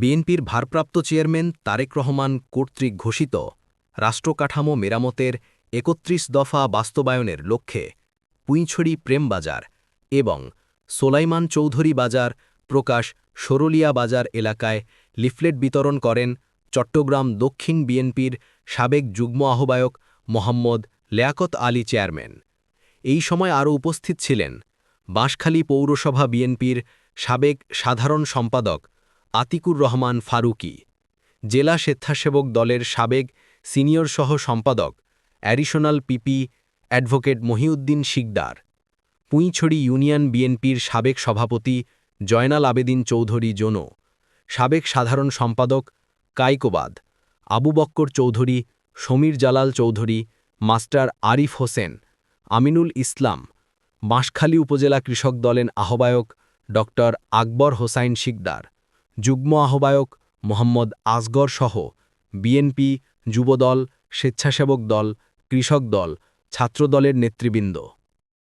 বিএনপির ভারপ্রাপ্ত চেয়ারম্যান তারেক রহমান কর্তৃক ঘোষিত রাষ্ট্রকাঠামো মেরামতের একত্রিশ দফা বাস্তবায়নের লক্ষ্যে পুঁইছড়ি প্রেমবাজার এবং সোলাইমান চৌধুরী বাজার প্রকাশ সরলিয়া বাজার এলাকায় লিফলেট বিতরণ করেন চট্টগ্রাম দক্ষিণ বিএনপির সাবেক যুগ্ম আহ্বায়ক মোহাম্মদ লেয়াকত আলী চেয়ারম্যান। এই সময় আরও উপস্থিত ছিলেন বাঁশখালী পৌরসভা বিএনপির সাবেক সাধারণ সম্পাদক আতিকুর রহমান ফারুকি, জেলা স্বেচ্ছাসেবক দলের সাবেক সিনিয়র সহ সম্পাদক, additional PP advocate Mohiuddin Shikder, Puichhari union বিএনপির সাবেক সভাপতি জয়নাল আবেদিন চৌধুরী জোনো, সাবেক সাধারণ সম্পাদক কাইকোবাদ, আবু বক্কর চৌধুরী, সমীর জালাল চৌধুরী, মাস্টার আরিফ হোসেন, আমিনুল ইসলাম, বাঁশখালী উপজেলা কৃষক দলের আহ্বায়ক ড আকবর হোসাইন শিকদার। যুগ্ম আহ্বায়ক মোহাম্মদ আসগর সহ বিএনপি যুবদল স্বেচ্ছাসেবক দল কৃষক দল ছাত্রদলের নেতৃবৃন্দ।